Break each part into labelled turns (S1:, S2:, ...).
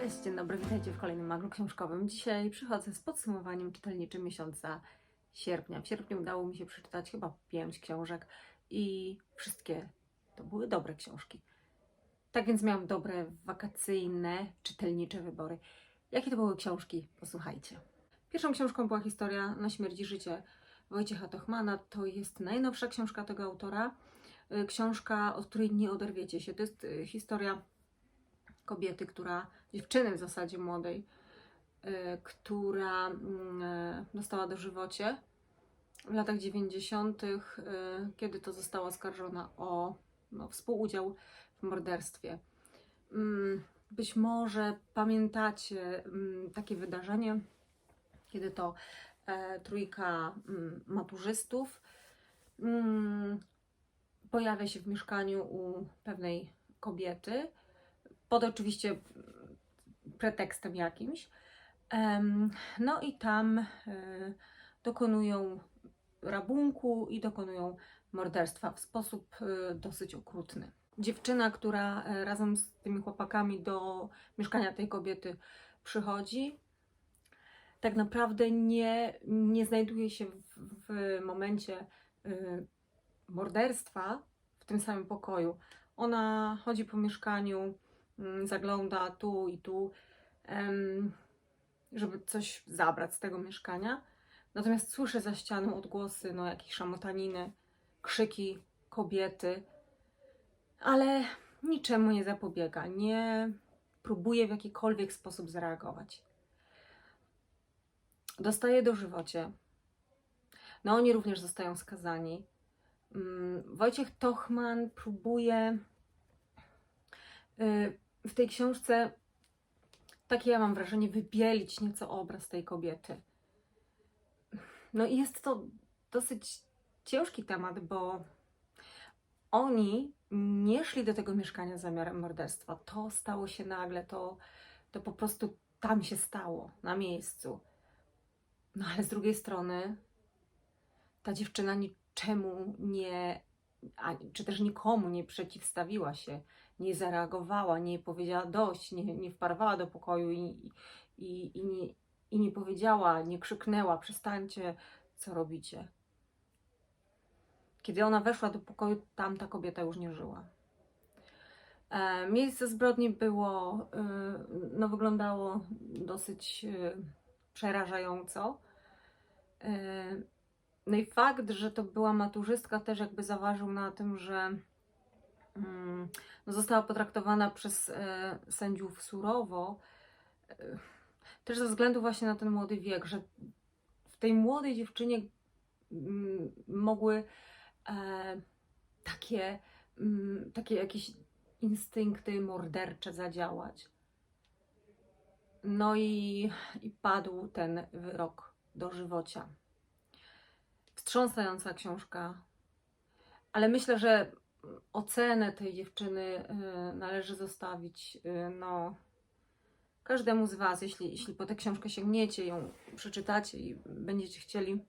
S1: Cześć, dzień dobry, witajcie w kolejnym maglu książkowym. Dzisiaj przychodzę z podsumowaniem czytelniczym miesiąca sierpnia. W sierpniu udało mi się przeczytać chyba pięć książek i wszystkie to były dobre książki. Tak więc miałam dobre, wakacyjne, czytelnicze wybory. Jakie to były książki? Posłuchajcie. Pierwszą książką była historia Na śmierć i życie Wojciecha Tochmana. To jest najnowsza książka tego autora. Y, Książka, od której nie oderwiecie się. To jest y, historia kobiety, która, dziewczyny w zasadzie młodej, y, która mm, y, dostała dożywocie w latach 90., y, kiedy to została oskarżona o no, współudział w morderstwie. Mm, Być może pamiętacie mm, takie wydarzenie, kiedy to e, trójka maturzystów pojawia się w mieszkaniu u pewnej kobiety, pod oczywiście pretekstem jakimś. No i tam e, dokonują rabunku i dokonują morderstwa w sposób e, dosyć okrutny. Dziewczyna, która e, razem z tymi chłopakami do mieszkania tej kobiety przychodzi, tak naprawdę nie, nie znajduje się w, w momencie morderstwa w tym samym pokoju. Ona chodzi po mieszkaniu, zagląda tu i tu, żeby coś zabrać z tego mieszkania. Natomiast słyszę za ścianą odgłosy, no jakieś szamotaniny, krzyki kobiety, ale niczemu nie zapobiega, nie próbuje w jakikolwiek sposób zareagować. Dostaje dożywocie. No oni również zostają skazani. Mm, Wojciech Tochman próbuje y, w tej książce, takie ja mam wrażenie, wybielić nieco obraz tej kobiety. No i jest to dosyć ciężki temat, bo oni nie szli do tego mieszkania z zamiarem morderstwa. To stało się nagle, to, to po prostu tam się stało, na miejscu. No ale z drugiej strony ta dziewczyna niczemu nie, czy też nikomu nie przeciwstawiła się, nie zareagowała, nie powiedziała dość, nie, nie do pokoju i, i, i, nie, i nie powiedziała, nie krzyknęła, przestańcie, co robicie. Kiedy ona weszła do pokoju, tam ta kobieta już nie żyła. E, miejsce zbrodni było, y, no wyglądało dosyć y, przerażająco. No i fakt, że to była maturzystka też jakby zaważył na tym, że mm, no została potraktowana przez e, sędziów surowo, e, też ze względu właśnie na ten młody wiek, że w tej młodej dziewczynie mm, mogły e, takie, mm, takie jakieś instynkty mordercze zadziałać. No i, i padł ten wyrok dożywocia. Wstrząsająca książka, ale myślę, że ocenę tej dziewczyny y, należy zostawić y, no, każdemu z Was, jeśli, jeśli po tę książkę sięgniecie, ją przeczytacie i będziecie chcieli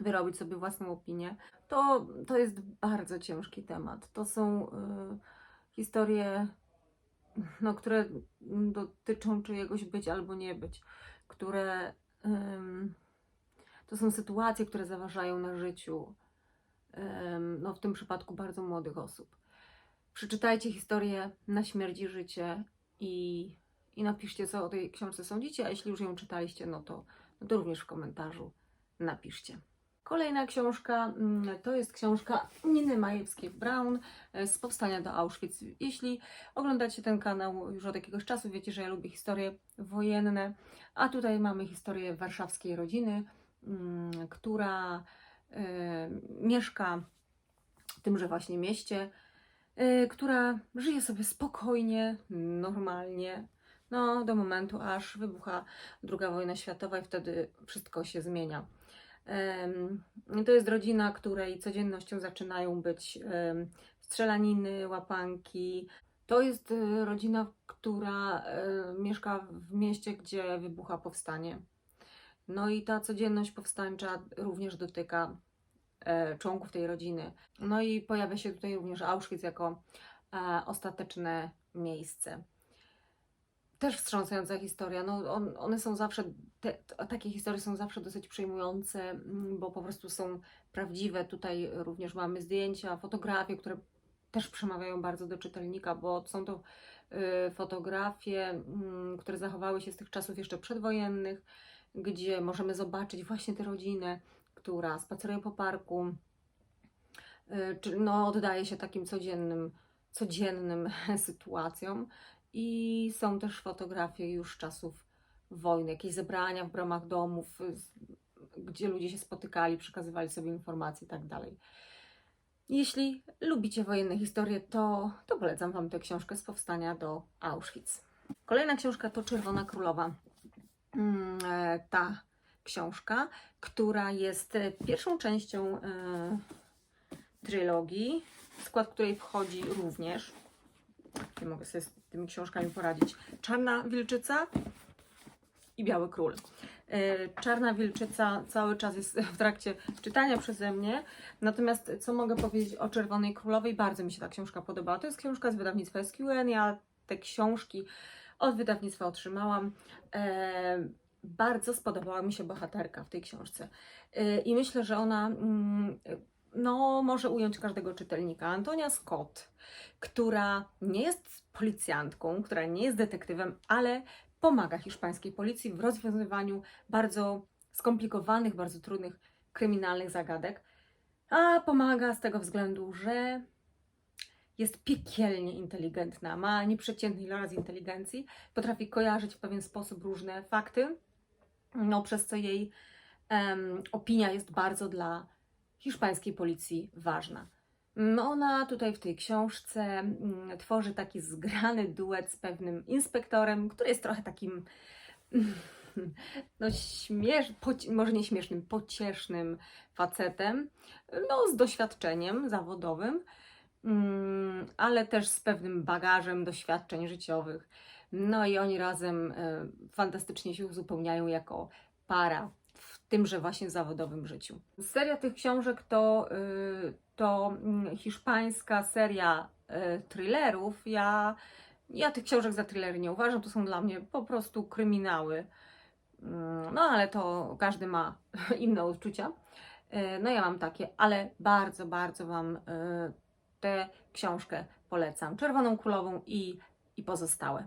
S1: wyrobić sobie własną opinię, to, to jest bardzo ciężki temat. To są y, historie, no, które dotyczą czyjegoś być albo nie być, które ym, to są sytuacje, które zaważają na życiu, no, w tym przypadku bardzo młodych osób. Przeczytajcie historię na śmierć i życie i, i napiszcie, co o tej książce sądzicie, a jeśli już ją czytaliście, no to, no to również w komentarzu napiszcie. Kolejna książka mm, to jest książka Niny Majewskiej-Brown e, z Powstania do Auschwitz. Jeśli oglądacie ten kanał już od jakiegoś czasu, wiecie, że ja lubię historie wojenne, a tutaj mamy historię warszawskiej rodziny, która e, mieszka w tymże właśnie mieście, e, która żyje sobie spokojnie, normalnie, no do momentu aż wybucha II wojna światowa i wtedy wszystko się zmienia. To jest rodzina, której codziennością zaczynają być strzelaniny, łapanki. To jest e, rodzina, która mieszka w mieście, gdzie wybucha powstanie. No i ta codzienność powstańcza również dotyka e, członków tej rodziny. No i pojawia się tutaj również Auschwitz jako e, ostateczne miejsce. też wstrząsająca historia. No, on, one są zawsze, te, takie historie są zawsze dosyć przejmujące, mm, bo po prostu są prawdziwe. Tutaj również mamy zdjęcia, fotografie, które też przemawiają bardzo do czytelnika, bo są to y, fotografie, mm, które zachowały się z tych czasów jeszcze przedwojennych, gdzie możemy zobaczyć właśnie tę rodzinę, która spaceruje po parku, y, czy no, oddaje się takim codziennym, codziennym sytuacjom. I są też fotografie już czasów wojny, jakieś zebrania w bramach domów, z- gdzie ludzie się spotykali, przekazywali sobie informacje i tak dalej. Jeśli lubicie wojenne historie, to, to polecam Wam tę książkę z powstania do Auschwitz. Kolejna książka to Czerwona Królowa. Mm, e, Ta książka, która jest e, pierwszą częścią e, trylogii, w skład której wchodzi również, nie mogę sobie z tymi książkami poradzić, Czarna Wilczyca i Biały Król. Czarna Wilczyca cały czas jest w trakcie czytania przeze mnie, natomiast co mogę powiedzieć o Czerwonej Królowej? Bardzo mi się ta książka podobała. To jest książka z wydawnictwa SQN, ja te książki od wydawnictwa otrzymałam. E, bardzo spodobała mi się bohaterka w tej książce E, i myślę, że ona mm, no, może ująć każdego czytelnika. Antonia Scott, która nie jest policjantką, która nie jest detektywem, ale pomaga hiszpańskiej policji w rozwiązywaniu bardzo skomplikowanych, bardzo trudnych kryminalnych zagadek. A pomaga z tego względu, że jest piekielnie inteligentna, ma nieprzeciętny iloraz inteligencji, potrafi kojarzyć w pewien sposób różne fakty, no, przez co jej em, opinia jest bardzo dla hiszpańskiej policji ważna. No, Ona tutaj w tej książce mm, tworzy taki zgrany duet z pewnym inspektorem, który jest trochę takim no śmiesz, może nie śmiesznym, pociesznym facetem, no z doświadczeniem zawodowym, mm, ale też z pewnym bagażem doświadczeń życiowych. No i oni razem e, fantastycznie się uzupełniają jako para w tymże właśnie zawodowym życiu. Seria tych książek to, y, to mm, hiszpańska seria y, thrillerów. Ja, ja tych książek za thrillery nie uważam, to są dla mnie po prostu kryminały. Mm, No ale to każdy ma inne odczucia. Y, No ja mam takie, ale bardzo, bardzo Wam tę książkę polecam. Czerwoną Królową i, i pozostałe.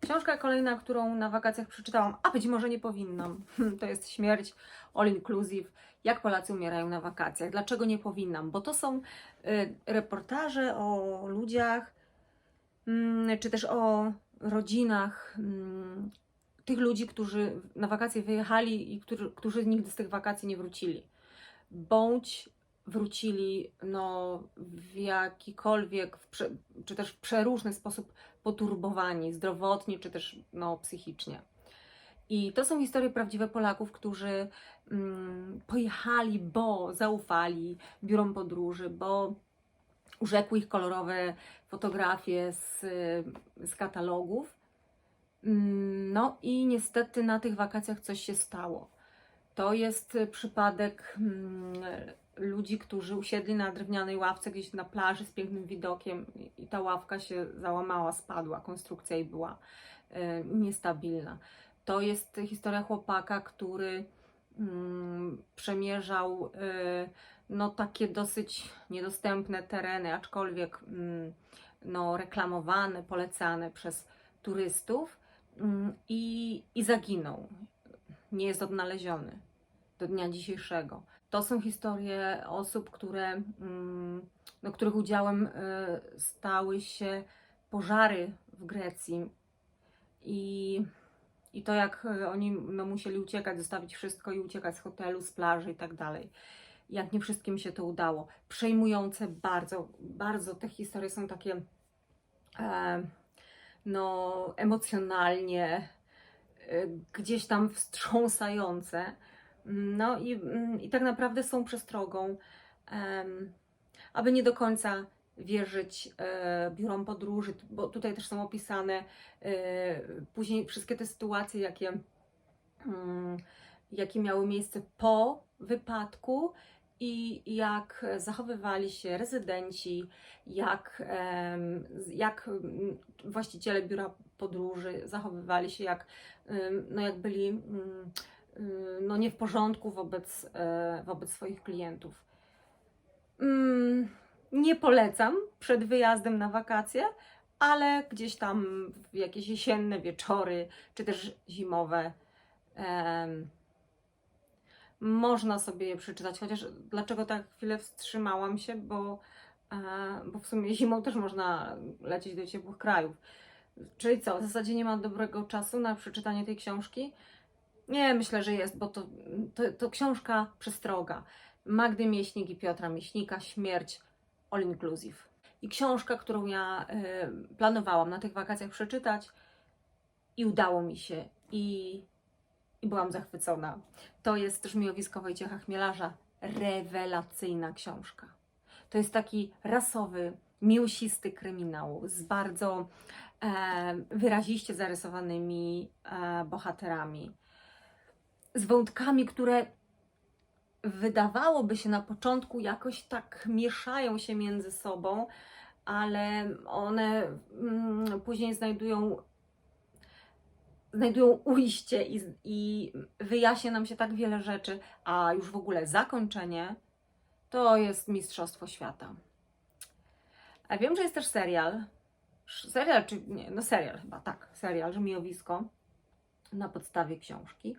S1: Książka kolejna, którą na wakacjach przeczytałam, a być może nie powinnam, to jest Śmierć All Inclusive. Jak Polacy umierają na wakacjach. Dlaczego nie powinnam? Bo to są y, reportaże o ludziach, mm, czy też o rodzinach mm, tych ludzi, którzy na wakacje wyjechali i którzy, którzy nigdy z tych wakacji nie wrócili. Bądź wrócili no, w jakikolwiek, w prze, czy też w przeróżny sposób poturbowani zdrowotnie, czy też no, psychicznie. I to są historie prawdziwe Polaków, którzy mm, pojechali, bo zaufali biurom podróży, bo urzekły ich kolorowe fotografie z, z katalogów. Mm, No i niestety na tych wakacjach coś się stało. To jest przypadek mm, ludzi, którzy usiedli na drewnianej ławce gdzieś na plaży z pięknym widokiem i- ta ławka się załamała, spadła, konstrukcja jej była y, niestabilna. To jest historia chłopaka, który mm, przemierzał y, no, takie dosyć niedostępne tereny, aczkolwiek mm, no, reklamowane, polecane przez turystów mm, i, i zaginął. Nie jest odnaleziony do dnia dzisiejszego. To są historie osób, które, no, których udziałem y, stały się pożary w Grecji i, i to, jak y, oni no, musieli uciekać, zostawić wszystko i uciekać z hotelu, z plaży i tak dalej. Jak nie wszystkim się to udało. Przejmujące bardzo, bardzo te historie są takie e, no, emocjonalnie y, gdzieś tam wstrząsające. No i, mm, i tak naprawdę są przestrogą, aby nie do końca wierzyć e, biurom podróży, bo tutaj też są opisane e, później wszystkie te sytuacje, jakie, mm, jakie miały miejsce po wypadku i jak zachowywali się rezydenci, jak, jak mm, właściciele biura podróży zachowywali się, jak, no jak byli no nie w porządku wobec, e, wobec swoich klientów. Mm, Nie polecam przed wyjazdem na wakacje, ale gdzieś tam w jakieś jesienne wieczory, czy też zimowe, można sobie je przeczytać. Chociaż dlaczego tak chwilę wstrzymałam się, bo, e, bo w sumie zimą też można lecieć do ciepłych krajów. Czyli co, w zasadzie nie ma dobrego czasu na przeczytanie tej książki? Nie, myślę, że jest, bo to, to, to książka przestroga. Magdy Mieśnik i Piotra Mieśnika, Śmierć All Inclusive. I książka, którą ja y, planowałam na tych wakacjach przeczytać i udało mi się i, i byłam zachwycona. To jest też Miłowisko Wojciecha Chmielarza. Rewelacyjna książka. To jest taki rasowy, miłsisty kryminał z bardzo e, wyraziście zarysowanymi e, bohaterami. Z wątkami, które wydawałoby się na początku jakoś tak mieszają się między sobą, ale one mm, później znajdują znajdują ujście i, i wyjaśnia nam się tak wiele rzeczy, a już w ogóle zakończenie to jest Mistrzostwo Świata. A wiem, że jest też serial. Serial, czy nie, no serial chyba, tak, serial Żmijowisko na podstawie książki.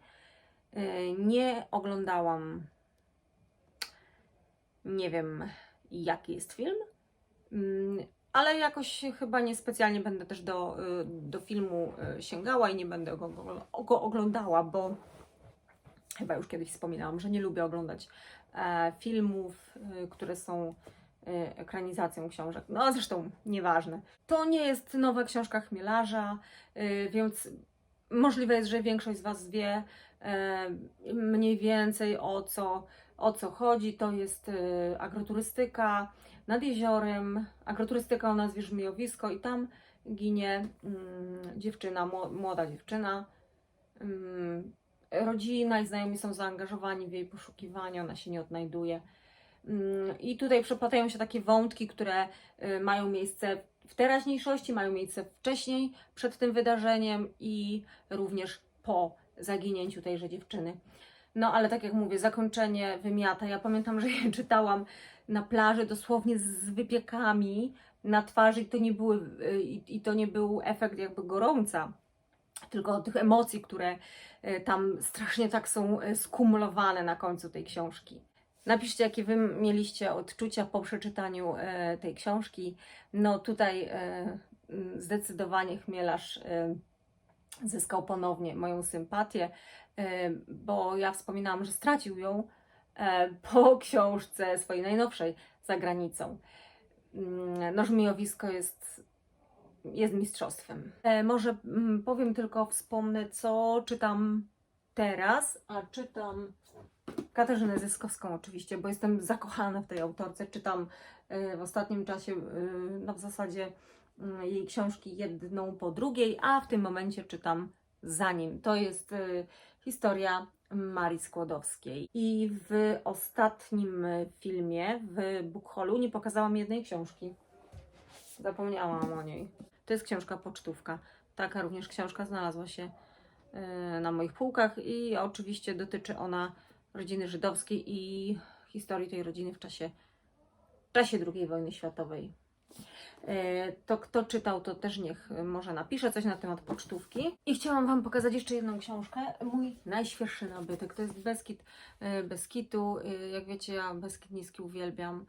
S1: Yy, Nie oglądałam, nie wiem jaki jest film, Mm, ale jakoś chyba niespecjalnie będę też do, y, do filmu y, sięgała i nie będę go, go, oglądała, bo chyba już kiedyś wspominałam, że nie lubię oglądać e, filmów, y, które są ekranizacją książek. No zresztą nieważne. To nie jest nowa książka Chmielarza, więc możliwe jest, że większość z Was wie e, mniej więcej o co, o co chodzi. To jest y, agroturystyka nad jeziorem, agroturystyka o nazwie Żmijowisko i tam ginie mm, dziewczyna, mło- młoda dziewczyna. Rodzina i znajomi są zaangażowani w jej poszukiwanie, ona się nie odnajduje. I tutaj przeplatają się takie wątki, które y, mają miejsce w teraźniejszości, mają miejsce wcześniej, przed tym wydarzeniem i również po zaginięciu tejże dziewczyny. No ale tak jak mówię, zakończenie wymiata. Ja pamiętam, że je czytałam na plaży dosłownie z wypiekami na twarzy i to nie, były, y, i, i to nie był efekt jakby gorąca, tylko tych emocji, które y, tam strasznie tak są y, skumulowane na końcu tej książki. Napiszcie, jakie Wy mieliście odczucia po przeczytaniu tej książki. No tutaj mm, zdecydowanie Chmielarz e, zyskał ponownie moją sympatię, e, bo ja wspominałam, że stracił ją e, po książce swojej najnowszej za granicą. Mm, No, żmijowisko jest, jest mistrzostwem. E, Może mm, powiem tylko, wspomnę, co czytam teraz, a czytam Katarzynę Zyskowską oczywiście, bo jestem zakochana w tej autorce. Czytam w ostatnim czasie, no w zasadzie jej książki jedną po drugiej, a w tym momencie czytam za nim. To jest e, historia Marii Skłodowskiej. I w ostatnim filmie w Bookholu nie pokazałam jednej książki. Zapomniałam o niej. To jest książka pocztówka. Taka również książka znalazła się e, na moich półkach i oczywiście dotyczy ona rodziny żydowskiej i historii tej rodziny w czasie, w czasie II wojny światowej. E, To kto czytał, to też niech może napisze coś na temat pocztówki. I chciałam Wam pokazać jeszcze jedną książkę. Mój najświeższy nabytek to jest Beskid e, Beskitu. E, Jak wiecie, ja Beskid Niski uwielbiam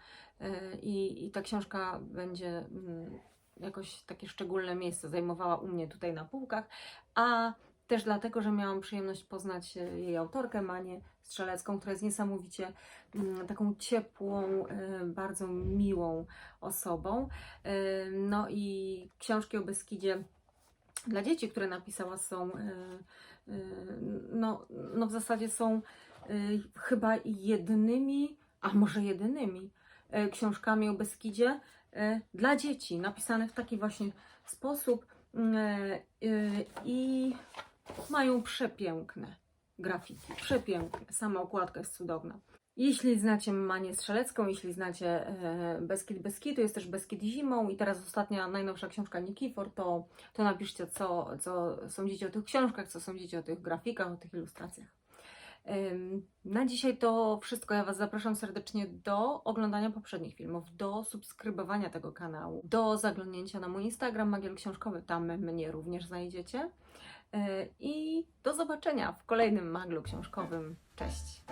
S1: i, i ta książka będzie mm, jakoś takie szczególne miejsce zajmowała u mnie tutaj na półkach, a też dlatego, że miałam przyjemność poznać jej autorkę, Manię Strzelecką, która jest niesamowicie mm, taką ciepłą, e, bardzo miłą osobą. E, No i książki o Beskidzie dla dzieci, które napisała są, e, no, no w zasadzie są chyba jedynymi, a może jedynymi książkami o Beskidzie dla dzieci, napisane w taki właśnie sposób i mają przepiękne grafiki, przepiękne. Sama okładka jest cudowna. Jeśli znacie Manię Strzelecką, jeśli znacie e, Beskid Beskidu, jest też Beskid Zimą i teraz ostatnia, najnowsza książka Nikifor, to, to napiszcie, co, co sądzicie o tych książkach, co sądzicie o tych grafikach, o tych ilustracjach. Na dzisiaj to wszystko. Ja Was zapraszam serdecznie do oglądania poprzednich filmów, do subskrybowania tego kanału, do zaglądnięcia na mój Instagram Magiel Książkowy, tam mnie również znajdziecie. Yy, I do zobaczenia w kolejnym maglu książkowym. Cześć!